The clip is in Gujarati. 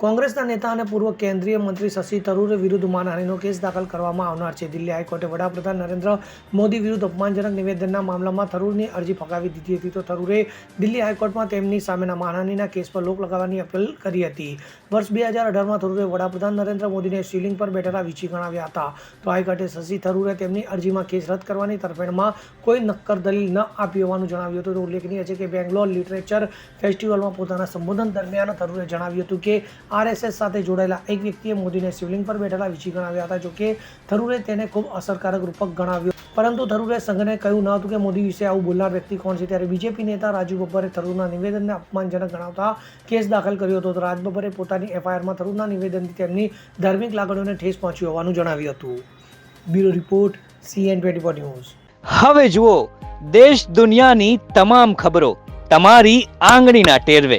કોંગ્રેસના નેતા અને પૂર્વ કેન્દ્રીય મંત્રી શશી થરૂર વિરુદ્ધ માનહાનિનો કેસ દાખલ કરવામાં આવનાર છે. દિલ્હી હાઈકોર્ટે વડાપ્રધાન નરેન્દ્ર મોદી વિરુદ્ધ અપમાનજનક નિવેદનના મામલામાં થરૂરની અરજી ફગાવી દીધી હતી. તો થરૂરે દિલ્હી હાઈકોર્ટમાં તેમની સામેના માનહાનિના કેસ પર લોક લગાવવાની અપીલ કરી હતી. વર્ષ બે હજાર અઢારમાં થરૂરે વડાપ્રધાન નરેન્દ્ર મોદીને શિવલિંગ પર બેઠેલા વિચી ગણાવ્યા હતા. તો હાઈકોર્ટે શશી થરૂરે તેમની અરજીમાં કેસ રદ કરવાની તરફેણમાં કોઈ નક્કર દલીલ ન આપી હોવાનું જણાવ્યું હતું. તો ઉલ્લેખનીય છે કે બેંગ્લોર લિટરેચર ફેસ્ટિવલમાં પોતાના સંબોધન દરમિયાન થરૂરે જણાવ્યું હતું કે આરએસએસ સાથે જોડાયેલા એક વ્યક્તિએ મોદીને શિવલિંગ પર બેઠેલા વિચી ગણાવ્યા હતા જોકે થરૂરે તેને ખૂબ અસરકારક રૂપક ગણાવ્યો. પરંતુ થરૂરે સંઘને કહ્યું ન હતું કે મોદી વિશે આવું બોલનાર વ્યક્તિ કોણ છે. ત્યારે બીજેપી નેતા રાજુ બબ્બરે થરૂરના નિવેદનને અપમાનજનક ગણાવતા કેસ દાખલ કર્યો હતો. રાજ બબ્બરે પોતાની એફઆઈઆરમાં થરૂરના નિવેદનથી તેમની ધાર્મિક લાગણીઓને ઠેસ પહોંચી હોવાનું જણાવ્યું હતું. Bureau report, CN twenty four news. હવે જુઓ, દેશ દુનિયાની તમામ ખબરો તમારી આંગળીના ટેરવે.